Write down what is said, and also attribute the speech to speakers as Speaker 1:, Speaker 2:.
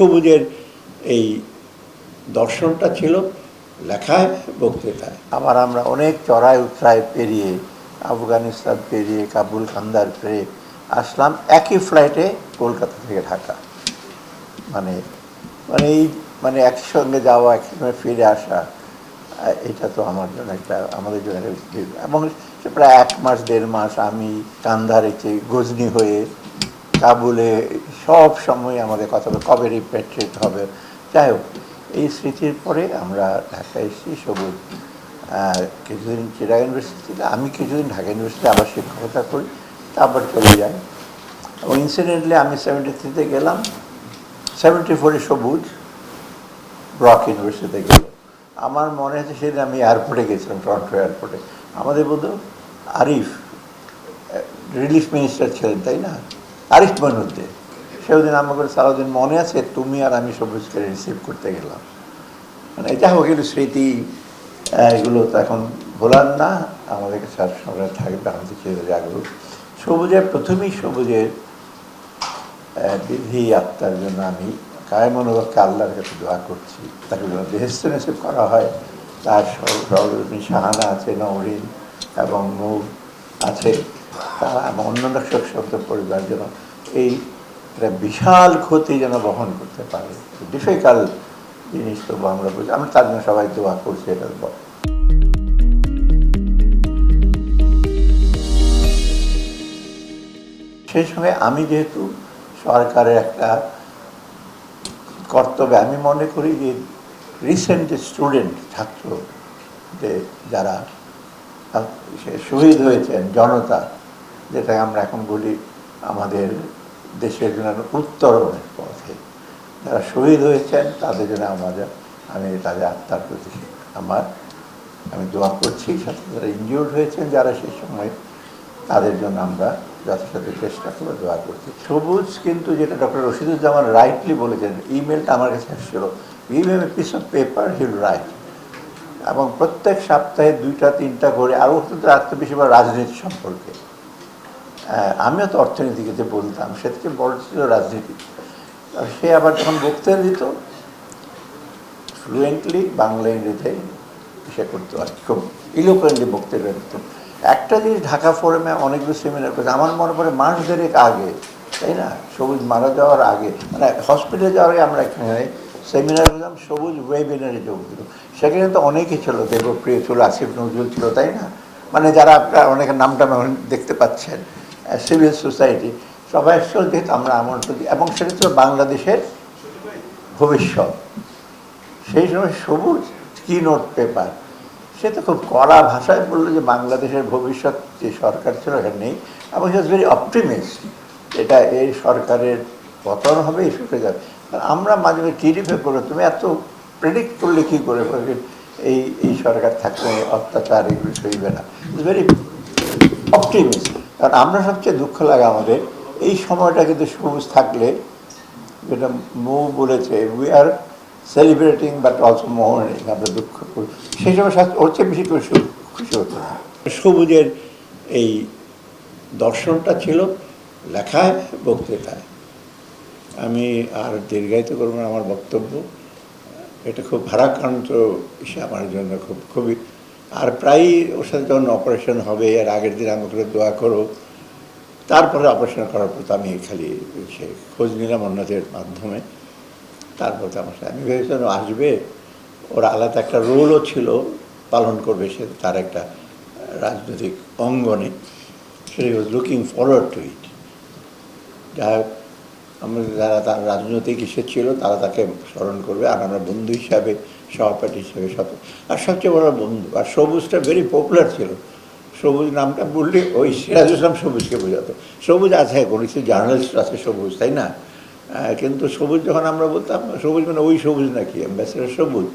Speaker 1: সবুজের এই দর্শনটা ছিল লেখায় বক্তৃতায়। আবার আমরা অনেক চড়াই উৎরায় পেরিয়ে, আফগানিস্তান পেরিয়ে, কাবুল খান্দার পেরিয়ে আসলাম একই ফ্লাইটে কলকাতা থেকে ঢাকা। মানে মানে এই মানে একসঙ্গে যাওয়া, একসঙ্গে ফিরে আসা, এটা তো আমার জন্য একটা, আমাদের জন্য একটা এবং প্রায় এক মাস, দেড় মাস আমি কান্দারে চেয়ে গজনি হয়ে কাবুলে সব সময় আমাদের কথা কবে রিপেট্রেট হবে। যাই হোক, এই স্মৃতির পরে আমরা ঢাকা এসেছি, সবুজ কিছুদিন চিরাগ ইউনিভার্সিটিতে আমি কিছুদিন ঢাকা ইউনিভার্সিটিতে আবার শিক্ষকতা করি, তারপর চলে যাই। এবং ইনসিডেন্টলি আমি সেভেন্টি থ্রিতে গেলাম সেভেন্টি ফোরে সবুজ ব্রক ইউনিভার্সিটিতে গেল আমার মনে হচ্ছে সেদিন আমি এয়ারপোর্টে গেছিলাম টরন্টো এয়ারপোর্টে আমাদের বোধ আরিফ রিলিফ মিনিস্টার ছিলেন, তাই না? আরিফ মনুদ্দিন সেদিন আমাকে সারাদিন মনে আছে তুমি আর আমি সবুজকে রিসিভ করতে গেলাম মানে যাই হোক এগুলো স্মৃতি এগুলো তো এখন ভোলার না আমাদেরকে সবসময় থাকবে আমাদের চিরে জাগরুক সবুজের প্রথমেই সবুজের বিধি আত্মার জন্য আমি কায় মনোভাবকে আল্লাহর কাছে দোয়া করছি তাকে যেন বেহেস্ত নসিব করা হয় তার সরজনী সাহানা আছে নওরিন এবং নূর আছে তারা এবং অন্যান্য শব্দ পরিবার যেন এই বিশাল ক্ষতি যেন বহন করতে পারে। ডিফিকাল্ট জিনিস তবু আমরা বুঝি আমি তার জন্য সবাই দোয়া করছি, এটা সেই সঙ্গে আমি যেহেতু সরকারের একটা কর্তব্যে, আমি মনে করি যে রিসেন্ট স্টুডেন্ট ছাত্র যে যারা শহীদ হয়েছেন, জনতা যেটা আমরা এখন বলি আমাদের দেশের জন্য উত্তরণের পথে। যারা শহীদ হয়েছেন, তাদের জন্য আমাদের, আমি তাদের আত্মার প্রতি আমার, আমি দোয়া করছি। সাথে যারা ইনজিওর্ড হয়েছেন, যারা সেই সময়, তাদের জন্য আমরা যথাযথ চেষ্টা করে দোয়া করছি। সবুজ কিন্তু যেটা ডক্টর রশিদুজ্জামান রাইটলি বলেছেন ইমেলটা আমার কাছে এসেছিল। Email piece of paper he'll write এবং প্রত্যেক সপ্তাহে দুইটা, তিনটা করে, আরও রাখতে বেশিরভাগ রাজনীতি সম্পর্কে। আমিও তো অর্থনীতিকে বলতাম সে থেকে বড় ছিল রাজনীতি। সে আবার যখন বক্তৃতা দিত ফ্লুয়েন্টলি বাংলা ইংরেজিতে সে করতো আর কি, খুব ইলোকুয়েন্টলি বক্তৃতা দিত। একটা জিনিস ঢাকা ফোরামে অনেকগুলো সেমিনার করেছে আমার মনে পড়ে মাস দেড়েক আগে তাই না? সবুজ মারা যাওয়ার আগে মানে হসপিটালে যাওয়ার আগে আমরা এখানে সেমিনার করলাম সবুজ ওয়েবিনারে যোগ দিল সেখানে তো অনেকেই ছিল দেবপ্রিয় ছিল আসিফ নজরুল ছিল তাই না? মানে যারা আপনার অনেকের নামটা দেখতে পাচ্ছেন। সিভিল সোসাইটি সবাই যেহেতু আমরা আমন্ত্রণ দিই এবং সেটা ছিল বাংলাদেশের ভবিষ্যৎ। সেই সময় সবুজ কি নোট পেপার সে তো খুব কড়া ভাষায় বলল যে বাংলাদেশের ভবিষ্যৎ যে সরকার ছিল এটা নেই। এবং হি ওয়াজ ভেরি অপটিমিস্ট এটা এই সরকারের পতন হবে, এই সুখে যাবে আমরা মাঝে মাঝে টিডিপে করে তুমি এত প্রেডিক্ট করলে কী করে এই এই সরকার থাকলে অত্যাচার এগুলো সইবে না। ইটস ভেরি অপটিমিস্ট কারণ আমরা সবচেয়ে দুঃখ লাগে আমাদের, এই সময়টা কিন্তু সবুজ থাকলে যেটা মৌ বলেছে we are celebrating but also মোহনিং আমরা দুঃখ করি। সেই সময় ওর চেয়ে বেশি করে খুশি হতো সবুজের এই দর্শনটা ছিল লেখায়, বক্তৃতায়। আমি আর দীর্ঘায়িত করব না, আমার বক্তব্য। এটা খুব ভারাক্রান্ত আমার জন্য খুব খুবই আর প্রায়ই ওর সাথে যখন অপারেশন হবে এর আগের দিন আমাকে দোয়া করো। তারপরে অপারেশন করার পর আমি খালি সে খোঁজ নিলাম অন্যদের মাধ্যমে। তারপর আমার আমি ভেবেছিলাম আসবে। ওর আলাদা একটা রোলও ছিল পালন করবে সে তার একটা রাজনৈতিক অঙ্গনে। She was looking forward to it যা হোক, আমরা যারা তার রাজনৈতিক হিসেবে ছিল, তারা তাকে স্মরণ করবে আর আমরা বন্ধু হিসাবে, সহপাঠী হিসাবে সব, আর সবচেয়ে বড় বন্ধু, আর সবুজটা ভেরি পপুলার ছিল। সবুজ নামটা বললে ওই সিরাজুল ইসলাম সবুজকে বোঝাতো। সবুজ আছে কোনো কিছু জার্নালিস্ট আছে সবুজ, তাই না? কিন্তু সবুজ যখন আমরা বলতাম, সবুজ মানে ওই সবুজ নাকি অ্যাম্বাসেডার সবুজ।